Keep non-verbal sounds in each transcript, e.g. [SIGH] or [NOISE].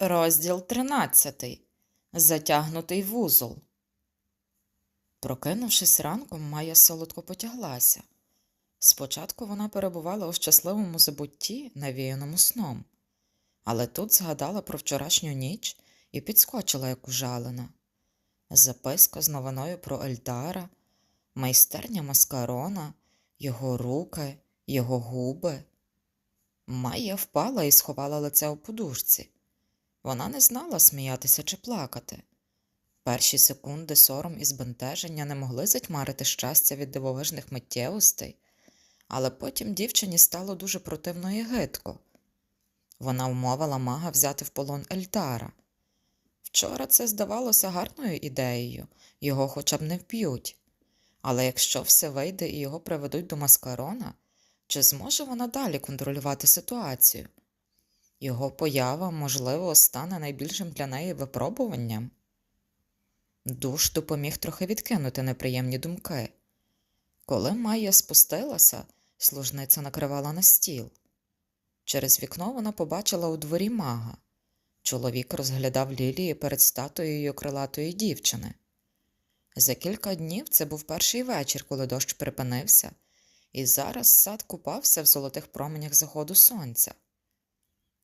Розділ 13. Затягнутий вузол. Прокинувшись ранком, Майя солодко потяглася. Спочатку вона перебувала у щасливому забутті, навіяному сном, але тут згадала про вчорашню ніч і підскочила, як ужалена. Записка з новиною про Ельдара, майстерня маскарона, його руки, його губи. Майя впала і сховала лице у подушці. Вона не знала, сміятися чи плакати. Перші секунди сором і збентеження не могли затьмарити щастя від дивовижних миттєвостей, але потім дівчині стало дуже противно і гидко. Вона вмовила мага взяти в полон Ельтара. Вчора це здавалося гарною ідеєю, його хоча б не вб'ють. Але якщо все вийде і його приведуть до маскарона, чи зможе вона далі контролювати ситуацію? Його поява, можливо, стане найбільшим для неї випробуванням. Душ допоміг трохи відкинути неприємні думки. Коли Майя спустилася, служниця накривала на стіл. Через вікно вона побачила у дворі мага. Чоловік розглядав лілії перед статуєю крилатої дівчини. За кілька днів це був перший вечір, коли дощ припинився, і зараз сад купався в золотих променях заходу сонця.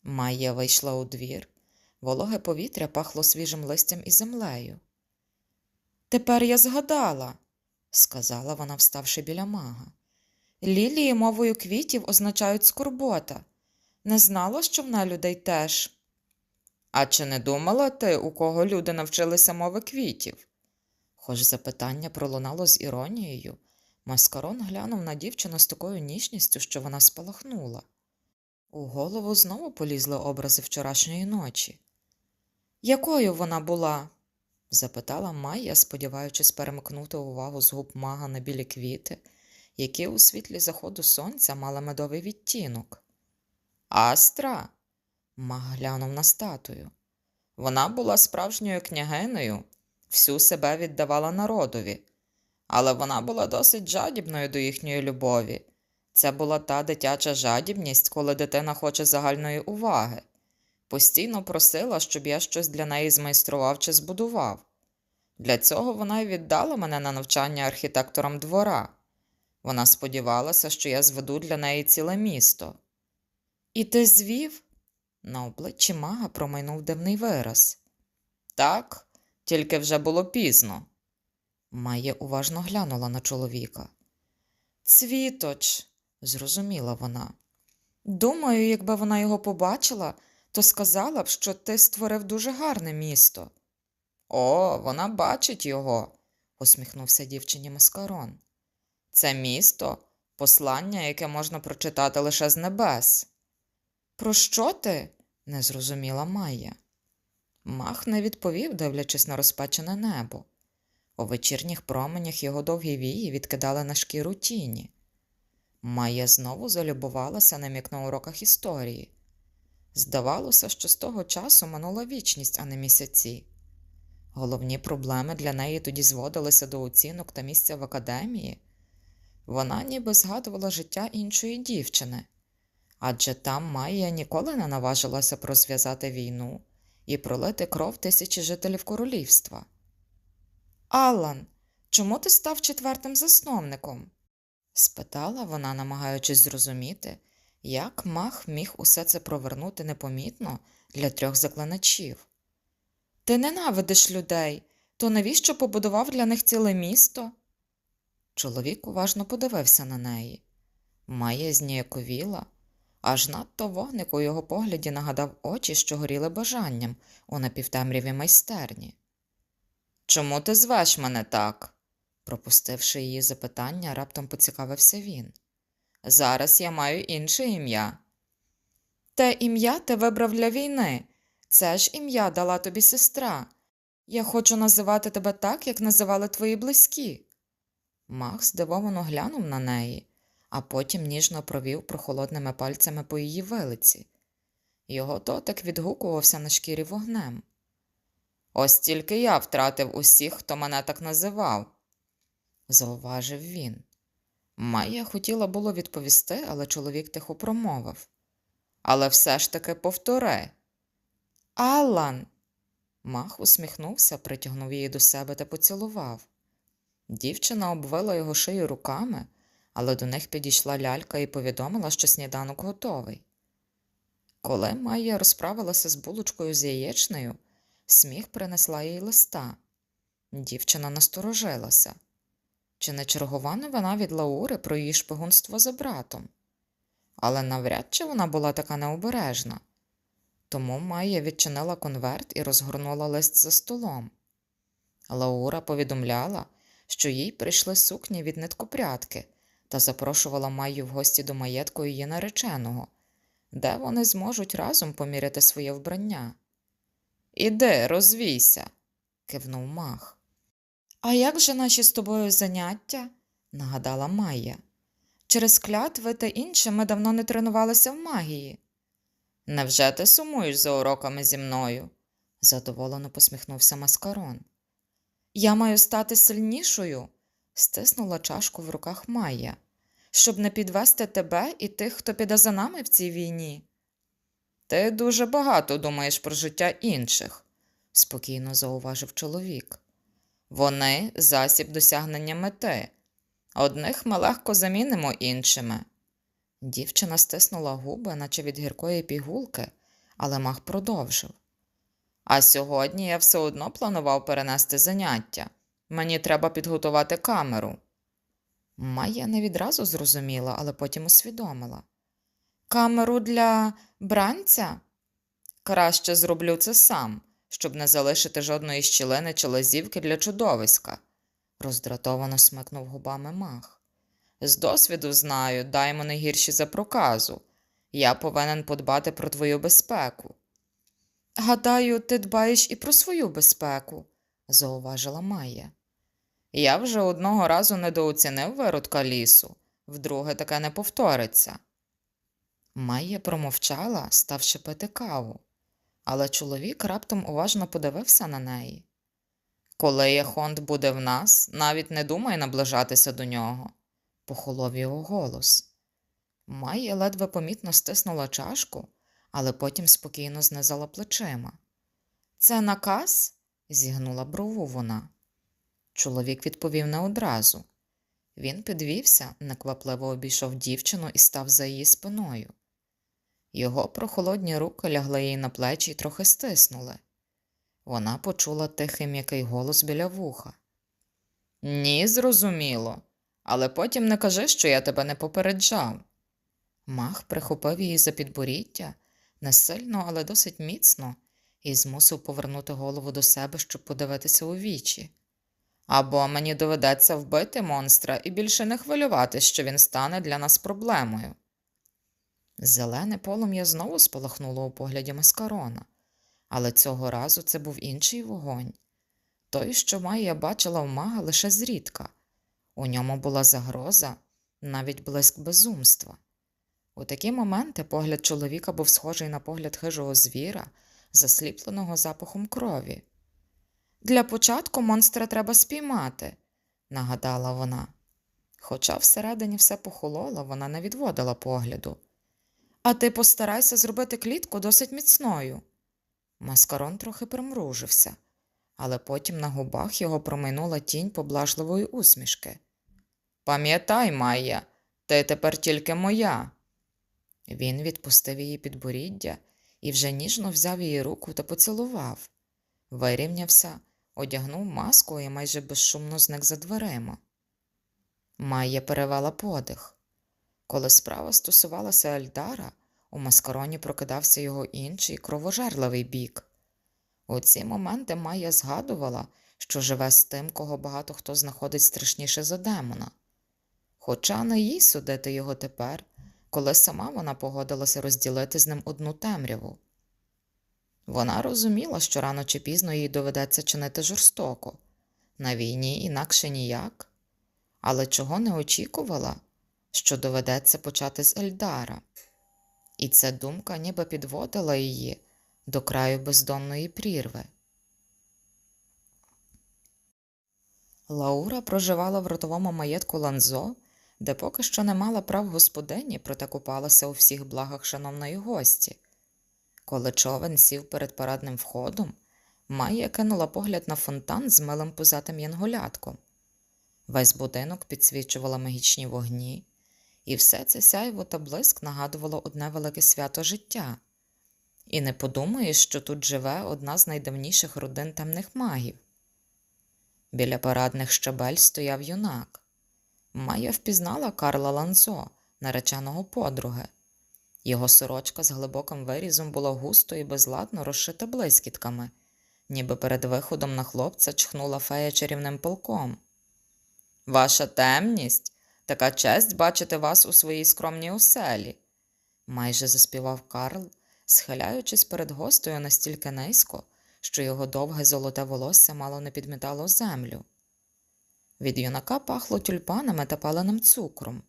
Майя вийшла у двір, вологе повітря пахло свіжим листям і землею. Тепер я згадала, сказала вона, вставши біля мага. Лілії мовою квітів означають скорбота. Не знала, що в людей теж. А чи не думала ти, у кого люди навчилися мови квітів? Хоч запитання пролунало з іронією, маскарон глянув на дівчину з такою ніжністю, що вона спалахнула. У голову знову полізли образи вчорашньої ночі. Якою вона була? запитала Майя, сподіваючись перемикнути увагу з губ мага на білі квіти, які у світлі заходу сонця мали медовий відтінок. Астра. Маг глянув на статую. Вона була справжньою княгинею, всю себе віддавала народові, але вона була досить жадібною до їхньої любові. Це була та дитяча жадібність, коли дитина хоче загальної уваги. Постійно просила, щоб я щось для неї змайстрував чи збудував. Для цього вона й віддала мене на навчання архітекторам двора. Вона сподівалася, що я зведу для неї ціле місто. І ти звів? На обличчі мага промайнув дивний вираз. Так, тільки вже було пізно. Майя уважно глянула на чоловіка. Цвіточ, зрозуміла вона. Думаю, якби вона його побачила, то сказала б, що ти створив дуже гарне місто. О, вона бачить його, усміхнувся дівчині Маскарон. Це місто послання, яке можна прочитати лише з небес. Про що ти? не зрозуміла Майя. Мах не відповів, дивлячись на розпечене небо. У вечірніх променях його довгі вії відкидали на шкіру тіні. Майя знову залюбувалася на мік на уроках історії. Здавалося, що з того часу минула вічність, а не місяці. Головні проблеми для неї тоді зводилися до оцінок та місця в академії. Вона ніби згадувала життя іншої дівчини, адже там Майя ніколи не наважилася розв'язати війну і пролити кров тисячі жителів королівства. Аллан, чому ти став четвертим засновником? Спитала вона, намагаючись зрозуміти, як мах міг усе це провернути непомітно для трьох заклиначів. Ти ненавидиш людей, то навіщо побудував для них ціле місто? Чоловік уважно подивився на неї. Майя зніяковіла, аж надто вогник у його погляді нагадав очі, що горіли бажанням у напівтемряві майстерні. Чому ти звеш мене так? Пропустивши її запитання, раптом поцікавився він. Зараз я маю інше ім'я. Те ім'я ти вибрав для війни. Це ж ім'я дала тобі сестра. Я хочу називати тебе так, як називали твої близькі. Мах здивовано глянув на неї, а потім ніжно провів прохолодними пальцями по її вилиці. Його дотик відгукувався на шкірі вогнем. Ось тільки я втратив усіх, хто мене так називав, зауважив він. Майя хотіла було відповісти, але чоловік тихо промовив. Але все ж таки повтори. Аллан. Мах усміхнувся, притягнув її до себе та поцілував. Дівчина обвила його шию руками, але до них підійшла лялька і повідомила, що сніданок готовий. Коли Майя розправилася з булочкою з яєчнею, сміх принесла їй листа. Дівчина насторожилася. Чи не чергова новина від Лаури про її шпигунство за братом? Але навряд чи вона була така необережна. Тому Майя відчинила конверт і розгорнула лист за столом. Лаура повідомляла, що їй прийшли сукні від ниткопрядки та запрошувала Майю в гості до маєтку її нареченого, де вони зможуть разом поміряти своє вбрання. Іди, розвійся, кивнув мах. А як же наші з тобою заняття? нагадала Майя. Через клятви та інше ми давно не тренувалися в магії. Невже ти сумуєш за уроками зі мною? задоволено посміхнувся Маскарон. Я маю стати сильнішою, стиснула чашку в руках Майя, щоб не підвести тебе і тих, хто піде за нами в цій війні. Ти дуже багато думаєш про життя інших, спокійно зауважив чоловік. Вони засіб досягнення мети. Одних ми легко замінимо іншими. Дівчина стиснула губи, наче від гіркої пігулки, але мах продовжив. А сьогодні я все одно планував перенести заняття. Мені треба підготувати камеру. Майя не відразу зрозуміла, але потім усвідомила. Камеру для бранця? Краще зроблю це сам, щоб не залишити жодної щілини чи лазівки для чудовиська, роздратовано смикнув губами мах. З досвіду знаю, даймо не гірші за проказу. Я повинен подбати про твою безпеку. Гадаю, ти дбаєш і про свою безпеку, зауважила Майя. Я вже одного разу недооцінив виродка лісу, вдруге таке не повториться. Майя промовчала, ставши пити каву, але чоловік раптом уважно подивився на неї. Коли Яхонт буде в нас, навіть не думай наближатися до нього, похолов його голос. Майя ледве помітно стиснула чашку, але потім спокійно знизала плечима. Це наказ? зігнула брову вона. Чоловік відповів не одразу. Він підвівся, неквапливо обійшов дівчину і став за її спиною. Його прохолодні руки лягли їй на плечі і трохи стиснули. Вона почула тихий м'який голос біля вуха. Ні, зрозуміло, але потім не кажи, що я тебе не попереджав. Мах прихопив її за підборіддя, не сильно, але досить міцно, і змусив повернути голову до себе, щоб подивитися у вічі. Або мені доведеться вбити монстра і більше не хвилювати, що він стане для нас проблемою. Зелене полум'я знову спалахнуло у погляді маскарона, але цього разу це був інший вогонь. Той, що Майя бачила в мага лише зрідка. У ньому була загроза, навіть блиск безумства. У такі моменти погляд чоловіка був схожий на погляд хижого звіра, засліпленого запахом крові. Для початку монстра треба спіймати, нагадала вона. Хоча всередині все похололо, вона не відводила погляду. А ти постарайся зробити клітку досить міцною. Маскарон трохи примружився, але потім на губах його промайнула тінь поблажливої усмішки. Пам'ятай, Майя, ти тепер тільки моя. Він відпустив її підборіддя і вже ніжно взяв її руку та поцілував, вирівнявся, одягнув маску і майже безшумно зник за дверима. Майя перевела подих. Коли справа стосувалася Ельдара, у маскароні прокидався його інший кровожерливий бік. У ці моменти Майя згадувала, що живе з тим, кого багато хто знаходить страшніше за демона. Хоча не їй судити його тепер, коли сама вона погодилася розділити з ним одну темряву. Вона розуміла, що рано чи пізно їй доведеться чинити жорстоко, на війні інакше ніяк, але чого не очікувала, що доведеться почати з Ельдара, і ця думка ніби підводила її до краю бездонної прірви. Лаура проживала в ротовому маєтку Ланзо, де поки що не мала прав господині, проте купалася у всіх благах шановної гості. Коли човен сів перед парадним входом, Майя кинула погляд на фонтан з милим пузатим янголятком. Весь будинок підсвічувала магічні вогні, і все це сяйво та блиск нагадувало одне велике свято життя. І не подумаєш, що тут живе одна з найдавніших родин темних магів. Біля парадних щабель стояв юнак. Майя впізнала Карла Ланзо, нареченого подруги. Його сорочка з глибоким вирізом була густо і безладно розшита блискітками, ніби перед виходом на хлопця чхнула фея чарівним полком. Ваша темність, така честь бачити вас у своїй скромній оселі, майже заспівав Карл, схиляючись перед гостею настільки низько, що його довге золоте волосся мало не підмітало землю. Від юнака пахло тюльпанами та паленим цукром.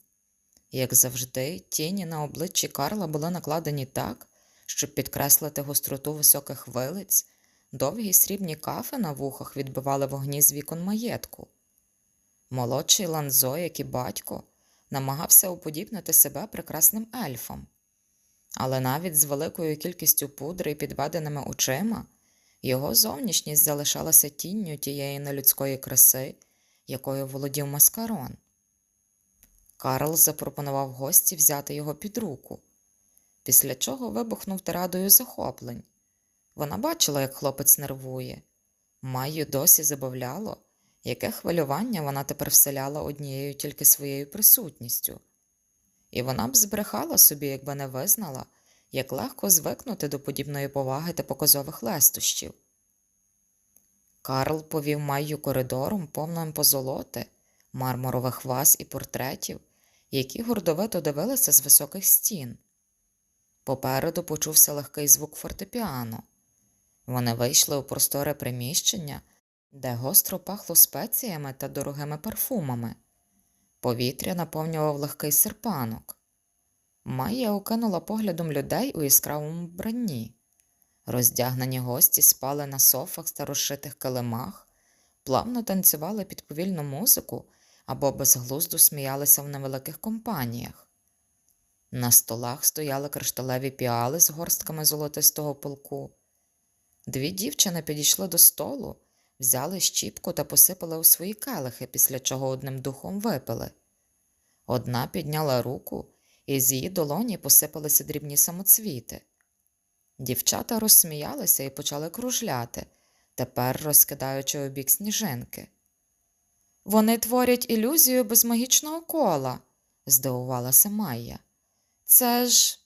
Як завжди, тіні на обличчі Карла були накладені так, щоб підкреслити гостроту високих вилиць, довгі срібні кафи на вухах відбивали вогні з вікон маєтку. Молодший Ланзо, як і батько, намагався уподібнити себе прекрасним ельфом. Але навіть з великою кількістю пудри і підведеними очима його зовнішність залишалася тінню тієї нелюдської краси, якою володів маскарон. Карл запропонував гості взяти його під руку, після чого вибухнув тирадою захоплень. Вона бачила, як хлопець нервує. Майю досі забавляло, яке хвилювання вона тепер вселяла однією тільки своєю присутністю. І вона б збрехала собі, якби не визнала, як легко звикнути до подібної поваги та показових лестощів. Карл повів Майю коридором, повним позолоти, мармурових ваз і портретів, які гордовито дивилися з високих стін. Попереду почувся легкий звук фортепіано. Вони вийшли у просторе приміщення, де гостро пахло спеціями та дорогими парфумами. Повітря наповнював легкий серпанок. Майя окинула поглядом людей у яскравому вбранні. Роздягнені гості спали на софах та розшитих килимах, плавно танцювали під повільну музику або безглуздо сміялися в невеликих компаніях. На столах стояли кришталеві піали з горстками золотистого полку. Дві дівчини підійшли до столу, взяли щіпку та посипали у свої келихи, після чого одним духом випили. Одна підняла руку, і з її долоні посипалися дрібні самоцвіти. Дівчата розсміялися і почали кружляти, тепер розкидаючи у бік сніжинки. Вони творять ілюзію без магічного кола, здивувалася Майя. Це ж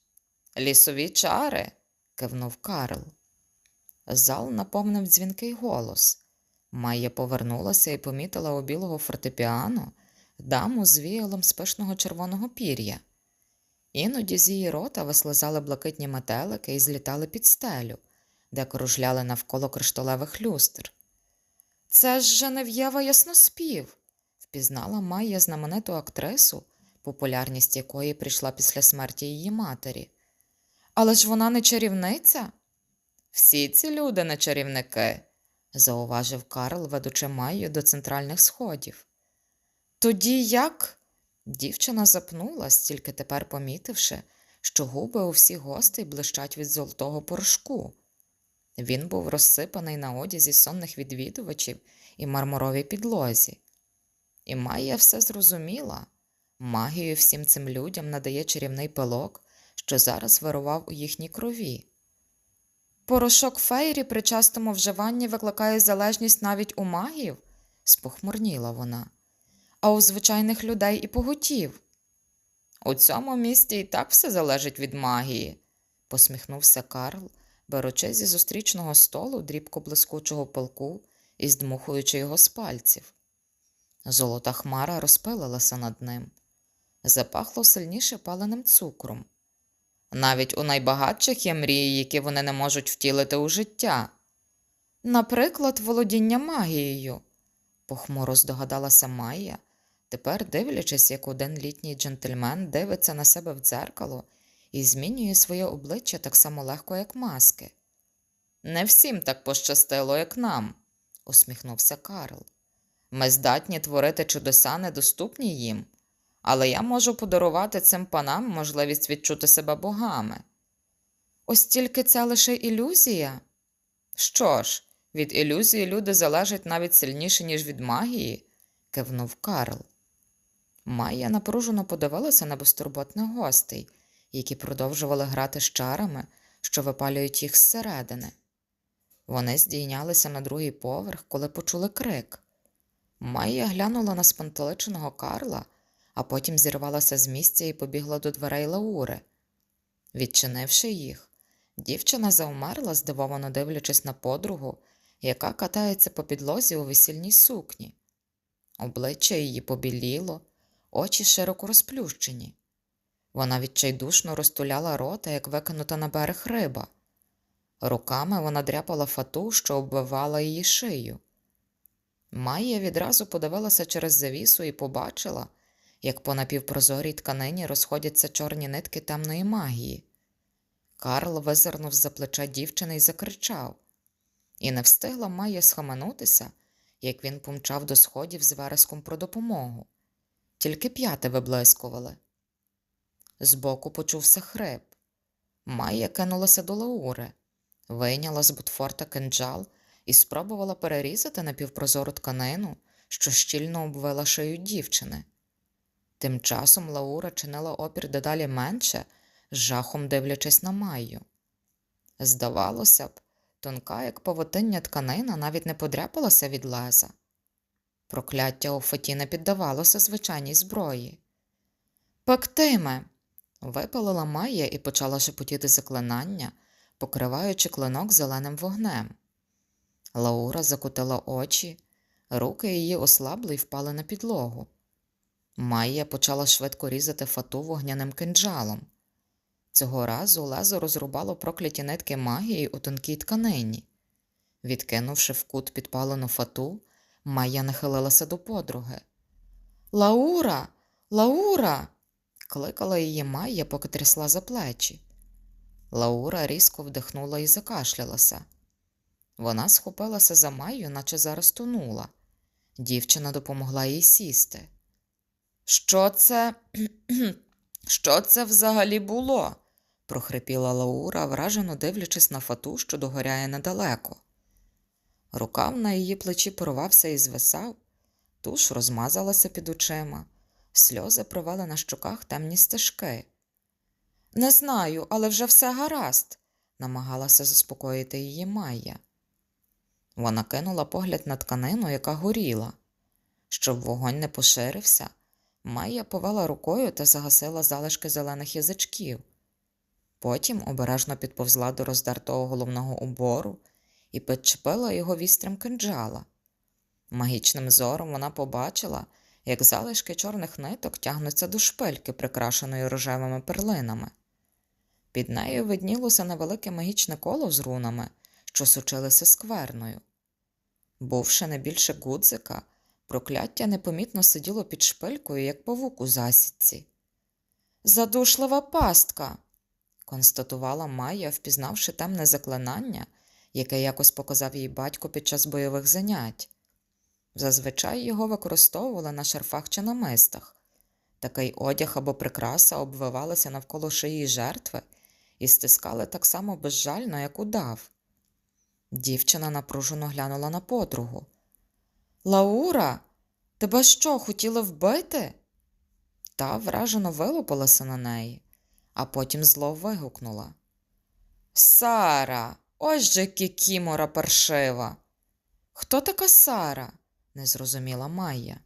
лісові чари, кивнув Карл. Зал наповнив дзвінкий голос. Майя повернулася і помітила у білого фортепіано даму з віялом з пишного червоного пір'я. Іноді з її рота вислизали блакитні метелики і злітали під стелю, де кружляли навколо кришталевих люстр. Це ж Женев'єва Ясноспів, впізнала Майя знамениту актрису, популярність якої прийшла після смерті її матері. Але ж вона не чарівниця? Всі ці люди не чарівники, зауважив Карл, ведучи Майю до центральних сходів. Тоді як? Дівчина запнулась, тільки тепер помітивши, що губи у всіх гостей блищать від золотого порошку. Він був розсипаний на одязі сонних відвідувачів і мармуровій підлозі. І Майя все зрозуміла. Магію всім цим людям надає чарівний пилок, що зараз вирував у їхній крові. Порошок фейрі при частому вживанні викликає залежність навіть у магів, спохмурніла вона, а у звичайних людей і поготів. У цьому місті і так все залежить від магії, посміхнувся Карл, беручи зі зустрічного столу дрібко блискучого пилку і здмухуючи його з пальців. Золота хмара розпилилася над ним. Запахло сильніше паленим цукром. Навіть у найбагатших є мрії, які вони не можуть втілити у життя. Наприклад, володіння магією, похмуро здогадалася Майя, тепер дивлячись, як один літній джентльмен дивиться на себе в дзеркало і змінює своє обличчя так само легко, як маски. Не всім так пощастило, як нам, усміхнувся Карл. Ми здатні творити чудеса, недоступні їм, але я можу подарувати цим панам можливість відчути себе богами. Ось тільки це лише ілюзія. Що ж, від ілюзії люди залежать навіть сильніше, ніж від магії, кивнув Карл. Майя напружено подивилася на безтурботних гостей, які продовжували грати з чарами, що випалюють їх зсередини. Вони здійнялися на другий поверх, коли почули крик. Майя глянула на спантеличеного Карла, а потім зірвалася з місця і побігла до дверей Лаури. Відчинивши їх, дівчина завмерла, здивовано дивлячись на подругу, яка катається по підлозі у весільній сукні. Обличчя її побіліло, очі широко розплющені. Вона відчайдушно розтуляла рота, як викинута на берег риба. Руками вона дряпала фату, що обвивала її шию. Майя відразу подивилася через завісу і побачила, як по напівпрозорій тканині розходяться чорні нитки темної магії. Карл визирнув за плеча дівчини і закричав. І не встигла Майя схаменутися, як він помчав до сходів з вереском про допомогу. Тільки п'яти виблискували. Збоку почувся хрип. Майя кинулася до Лаури, вийняла з Бутфорта кинджал і спробувала перерізати напівпрозору тканину, що щільно обвила шию дівчини. Тим часом Лаура чинила опір дедалі менше, з жахом дивлячись на Майю. Здавалося б, тонка, як павутиння тканина, навіть не подряпалася від леза. Прокляття у фаті не піддавалося звичайній зброї. Пектиме. випалила Майя і почала шепотіти заклинання, покриваючи клинок зеленим вогнем. Лаура закутила очі, руки її ослабли й впали на підлогу. Майя почала швидко різати фату вогняним кинджалом. Цього разу лезо розрубало прокляті нитки магії у тонкій тканині. Відкинувши в кут підпалену фату, Майя нахилилася до подруги. Лаура, Лаура. кликала її Майя, поки трясла за плечі. Лаура різко вдихнула і закашлялася. Вона схопилася за Майю, наче зараз тонула. Дівчина допомогла їй сісти. Що це? [CLEARS THROAT] Що це взагалі було? прохрипіла Лаура, вражено дивлячись на фату, що догоряє недалеко. Рукав на її плечі порвався і звисав, туш розмазалася під очима, сльози провели на щоках темні стежки. Не знаю, але вже все гаразд, намагалася заспокоїти її Майя. Вона кинула погляд на тканину, яка горіла. Щоб вогонь не поширився, Майя повела рукою та загасила залишки зелених язичків. Потім обережно підповзла до роздертого головного убору і підчепила його вістрям кинджала. Магічним зором вона побачила, як залишки чорних ниток тягнуться до шпильки, прикрашеної рожевими перлинами. Під нею виднілося невелике магічне коло з рунами, що сучилися скверною. Бувши не більше гудзика, прокляття непомітно сиділо під шпилькою, як павук у засідці. Задушлива пастка, констатувала Майя, впізнавши темне заклинання, яке якось показав їй батько під час бойових занять. Зазвичай його використовували на шарфах чи намистах. Такий одяг або прикраса обвивалися навколо шиї жертви і стискали так само безжально, як удав. Дівчина напружено глянула на подругу. Лаура, тебе що, хотіли вбити? Та вражено вилупилася на неї, а потім зло вигукнула. Сара, ось же кікімора паршива. Хто така Сара? не зрозуміла Майя.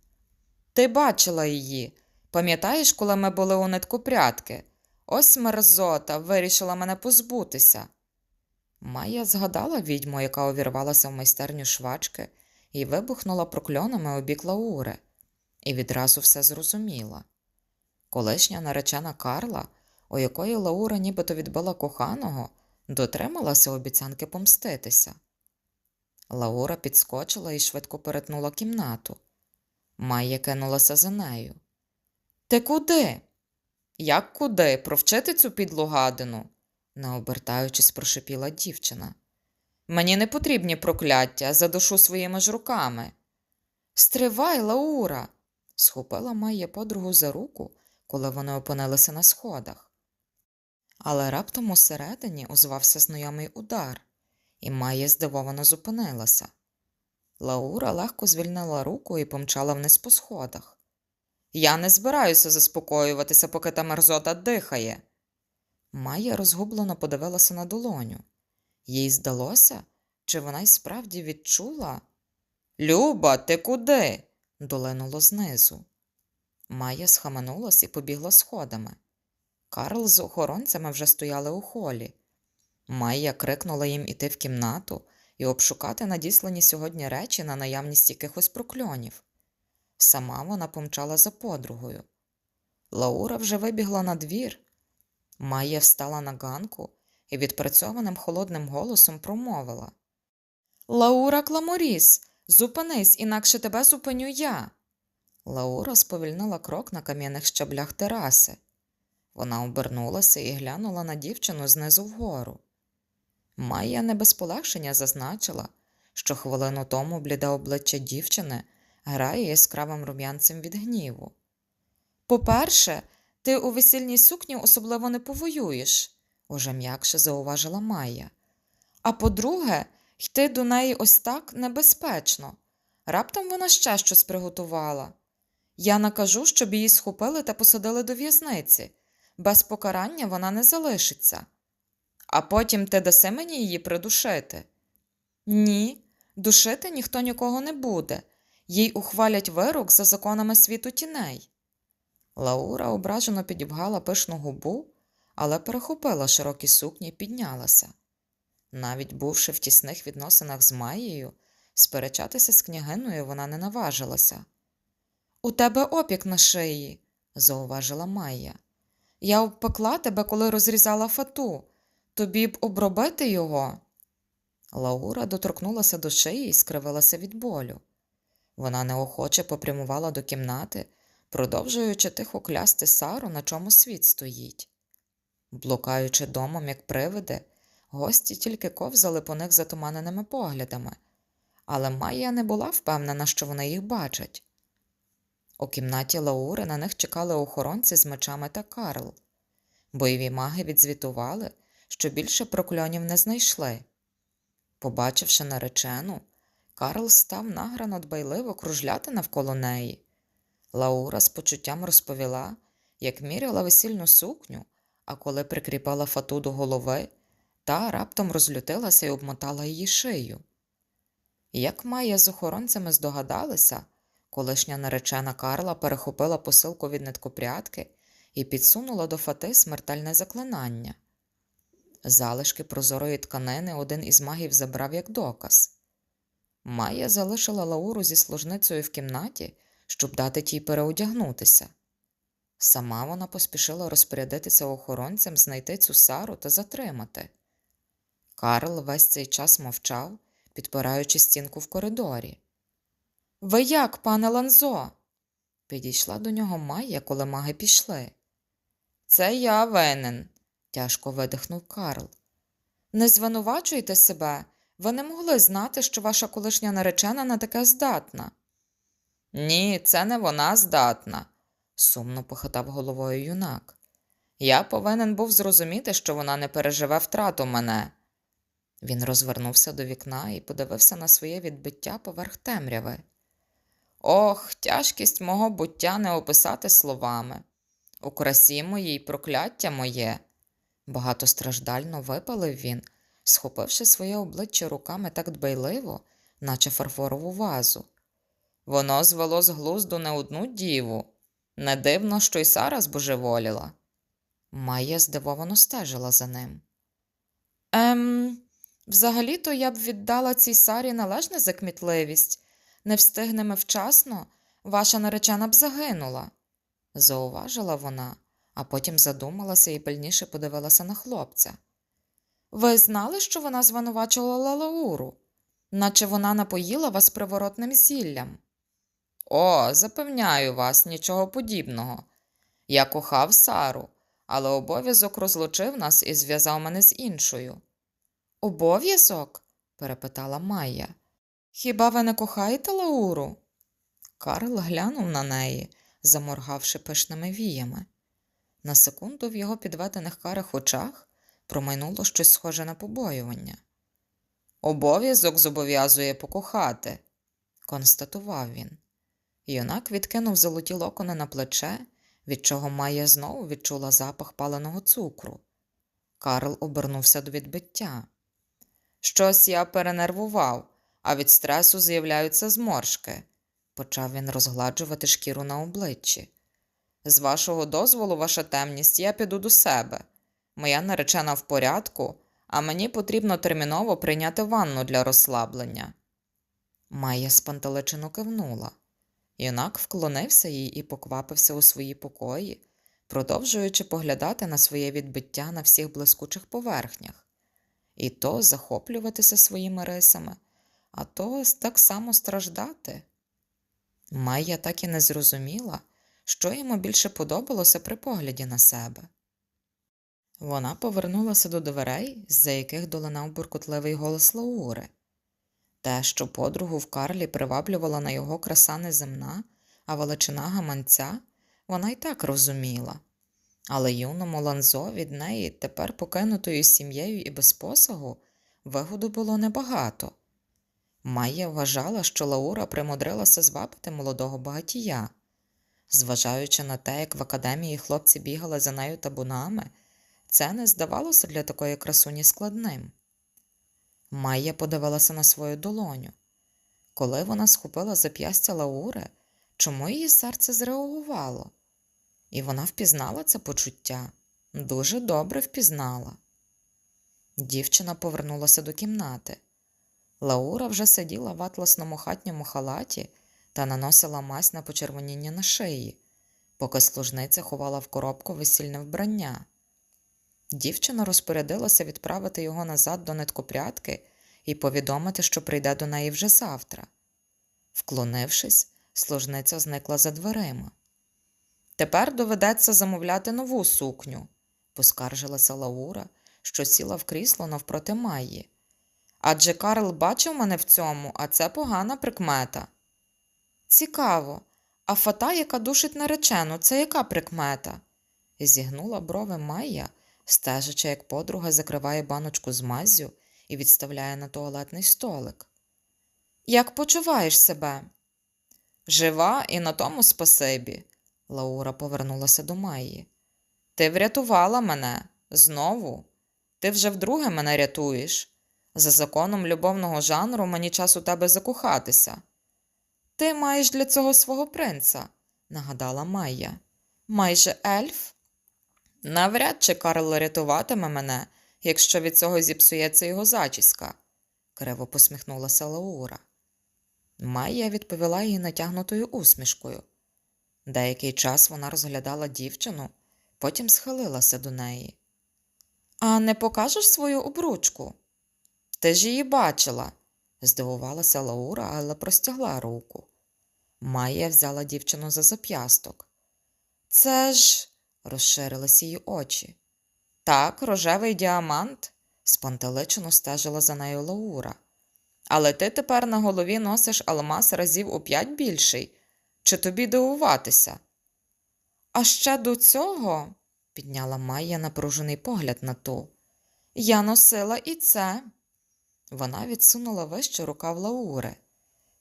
Ти бачила її. Пам'ятаєш, коли ми були у нитку прятки? Ось мерзота вирішила мене позбутися. Майя згадала відьму, яка увірвалася в майстерню швачки і вибухнула прокльонами у бік Лаури, і відразу все зрозуміла. Колишня наречена Карла, у якої Лаура нібито відбила коханого, дотрималася обіцянки помститися. Лаура підскочила і швидко перетнула кімнату. Майя кинулася за нею. Ти куди? Як куди? Провчити цю підлу гадину? не обертаючись, прошепіла дівчина. Мені не потрібні прокляття, задушу своїми ж руками. Стривай, Лаура, схопила Майя подругу за руку, коли вони опинилися на сходах. Але раптом усередині озвався знайомий удар, і Майя здивовано зупинилася. Лаура легко звільнила руку і помчала вниз по сходах. Я не збираюся заспокоюватися, поки та мерзота дихає. Майя розгублено подивилася на долоню. Їй здалося, чи вона й справді відчула. Люба, ти куди? долинуло знизу. Майя схаменулась і побігла сходами. Карл з охоронцями вже стояли у холі. Майя крикнула їм іти в кімнату і обшукати надіслані сьогодні речі на наявність якихось прокльонів. Сама вона помчала за подругою. Лаура вже вибігла на двір. Майя встала на ганку і відпрацьованим холодним голосом промовила Лаура Кламоріс, зупинись, інакше тебе зупиню я. Лаура сповільнила крок на кам'яних щаблях тераси. Вона обернулася і глянула на дівчину знизу вгору. Майя не без полегшення зазначила, що хвилину тому бліде обличчя дівчини грає яскравим рум'янцем від гніву. По-перше, ти у весільній сукні особливо не повоюєш, уже м'якше зауважила Майя. А по-друге, йти до неї ось так небезпечно. Раптом вона ще щось приготувала. Я накажу, щоб її схопили та посадили до в'язниці. Без покарання вона не залишиться. А потім ти даси мені її придушити? Ні, душити ніхто нікого не буде. Їй ухвалять вирок за законами світу тіней. Лаура ображено підібгала пишну губу, але перехопила широкі сукні і піднялася. Навіть бувши в тісних відносинах з Маєю, сперечатися з княгиною вона не наважилася. У тебе опік на шиї, зауважила Майя. Я обпекла тебе, коли розрізала фату. Тобі б обробити його. Лаура доторкнулася до шиї і скривилася від болю. Вона неохоче попрямувала до кімнати, продовжуючи тихо клясти Сару, на чому світ стоїть. Блукаючи домом, як привиди, гості тільки ковзали по них затуманеними поглядами, але Майя не була впевнена, що вони їх бачать. У кімнаті Лаури на них чекали охоронці з мечами та Карл. Бойові маги відзвітували, що більше прокльонів не знайшли. Побачивши наречену, Карл став награно дбайливо кружляти навколо неї. Лаура з почуттям розповіла, як міряла весільну сукню, а коли прикріпила фату до голови, та раптом розлютилася і обмотала її шию. Як Майя з охоронцями здогадалися, колишня наречена Карла перехопила посилку від неткопрядки і підсунула до фати смертельне заклинання. Залишки прозорої тканини один із магів забрав як доказ. Майя залишила Лауру зі служницею в кімнаті, щоб дати тій переодягнутися. Сама вона поспішила розпорядитися охоронцям знайти цю Сару та затримати. Карл весь цей час мовчав, підпираючи стінку в коридорі. Ви як, пане Ланзо? Підійшла до нього Майя, коли маги пішли. Це я винен, тяжко видихнув Карл. Не звинувачуйте себе. Ви не могли знати, що ваша колишня наречена на таке здатна. Ні, це не вона здатна, сумно похитав головою юнак. Я повинен був зрозуміти, що вона не переживе втрату мене. Він розвернувся до вікна і подивився на своє відбиття поверх темряви. Ох, тяжкість мого буття не описати словами. У красі моїй прокляття моє. Багатостраждально випалив він, схопивши своє обличчя руками так дбайливо, наче фарфорову вазу. Воно звело з глузду не одну діву. Не дивно, що й Сара збожеволіла. Майя здивовано стежила за ним. Ем, взагалі-то я б віддала цій Сарі належне за кмітливість. Не встигнемо вчасно, ваша наречена б загинула, зауважила вона, а потім задумалася і пильніше подивилася на хлопця. Ви знали, що вона звинувачувала Лауру, наче вона напоїла вас приворотним зіллям? О, запевняю вас, нічого подібного. Я кохав Сару, але обов'язок розлучив нас і зв'язав мене з іншою. Обов'язок? перепитала Майя. Хіба ви не кохаєте Лауру? Карл глянув на неї, заморгавши пишними віями. На секунду в його підведених карих очах промайнуло щось схоже на побоювання. Обов'язок зобов'язує покохати, констатував він. Юнак відкинув золоті локони на плече, від чого Майя знову відчула запах паленого цукру. Карл обернувся до відбиття. Щось я перенервував, а від стресу з'являються зморшки, почав він розгладжувати шкіру на обличчі. З вашого дозволу, ваша темність, я піду до себе. Моя наречена в порядку, а мені потрібно терміново прийняти ванну для розслаблення. Майя спантеличено кивнула. Юнак вклонився їй і поквапився у свої покої, продовжуючи поглядати на своє відбиття на всіх блискучих поверхнях, і то захоплюватися своїми рисами, а то так само страждати. Майя так і не зрозуміла, що йому більше подобалося при погляді на себе. Вона повернулася до дверей, з-за яких долинав буркотливий голос Лаури. Те, що подругу в Карлі приваблювала на його краса неземна, а величина гаманця, вона й так розуміла. Але юному ланзо від неї, тепер покинутою сім'єю і без посагу, вигоду було небагато. Майя вважала, що Лаура примудрилася звабити молодого багатія. Зважаючи на те, як в академії хлопці бігали за нею табунами, це не здавалося для такої красуні складним. Майя подивилася на свою долоню. Коли вона схопила зап'ястя Лаури, чому її серце зреагувало? І вона впізнала це почуття, дуже добре впізнала. Дівчина повернулася до кімнати. Лаура вже сиділа в атласному хатньому халаті та наносила мазь на почервоніння на шиї, поки служниця ховала в коробку весільне вбрання. Дівчина розпорядилася відправити його назад до неткопрядки і повідомити, що прийде до неї вже завтра. Вклонившись, служниця зникла за дверима. Тепер доведеться замовляти нову сукню, поскаржилася Лаура, що сіла в крісло навпроти Майї. Адже Карл бачив мене в цьому, а це погана прикмета. Цікаво, а фата, яка душить наречену, це яка прикмета? зігнула брови Майя, стежачи, як подруга закриває баночку з маззю і відставляє на туалетний столик. Як почуваєш себе? Жива і на тому спасибі. Лаура повернулася до Майї. Ти врятувала мене знову. Ти вже вдруге мене рятуєш. За законом любовного жанру мені час у тебе закохатися. Ти маєш для цього свого принца, нагадала Майя. Майже ельф? Навряд чи Карл рятуватиме мене, якщо від цього зіпсується його зачіска, криво посміхнулася Лаура. Майя відповіла їй натягнутою усмішкою. Деякий час вона розглядала дівчину, потім схилилася до неї. А не покажеш свою обручку? Ти ж її бачила, здивувалася Лаура, але простягла руку. Майя взяла дівчину за зап'ясток. Це ж. Розширились її очі. Так, рожевий діамант, спантеличено стежила за нею Лаура. Але ти тепер на голові носиш алмаз разів у п'ять більший. Чи тобі дивуватися? А ще до цього, підняла Майя напружений погляд на ту. Я носила і це. Вона відсунула вище рукав Лаури.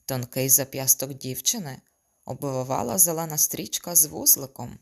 Тонкий зап'ясток дівчини обвивала зелена стрічка з вузликом.